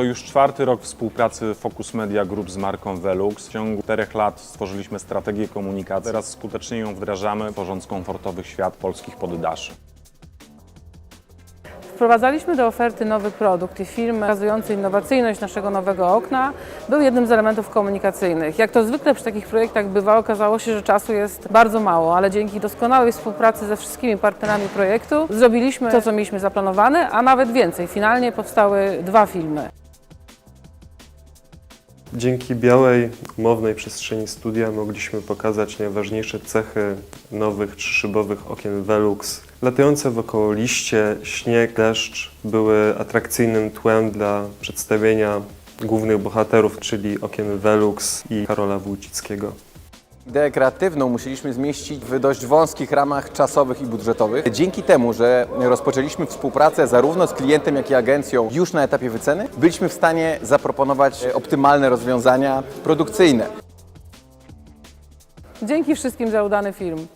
To już czwarty rok współpracy Focus Media Group z marką Velux. W ciągu czterech lat stworzyliśmy strategię komunikacji. Teraz skutecznie ją wdrażamy, tworząc komfortowy świat polskich poddaszy. Wprowadzaliśmy do oferty nowy produkt i film pokazujący innowacyjność naszego nowego okna był jednym z elementów komunikacyjnych. Jak to zwykle przy takich projektach bywa, okazało się, że czasu jest bardzo mało, ale dzięki doskonałej współpracy ze wszystkimi partnerami projektu zrobiliśmy to, co mieliśmy zaplanowane, a nawet więcej. Finalnie powstały dwa filmy. Dzięki białej, umownej przestrzeni studia mogliśmy pokazać najważniejsze cechy nowych trzyszybowych okien Velux. Latające wokoło liście, śnieg, deszcz były atrakcyjnym tłem dla przedstawienia głównych bohaterów, czyli okien Velux i Karola Wójcickiego. Ideę kreatywną musieliśmy zmieścić w dość wąskich ramach czasowych i budżetowych. Dzięki temu, że rozpoczęliśmy współpracę zarówno z klientem, jak i agencją już na etapie wyceny, byliśmy w stanie zaproponować optymalne rozwiązania produkcyjne. Dzięki wszystkim za udany film.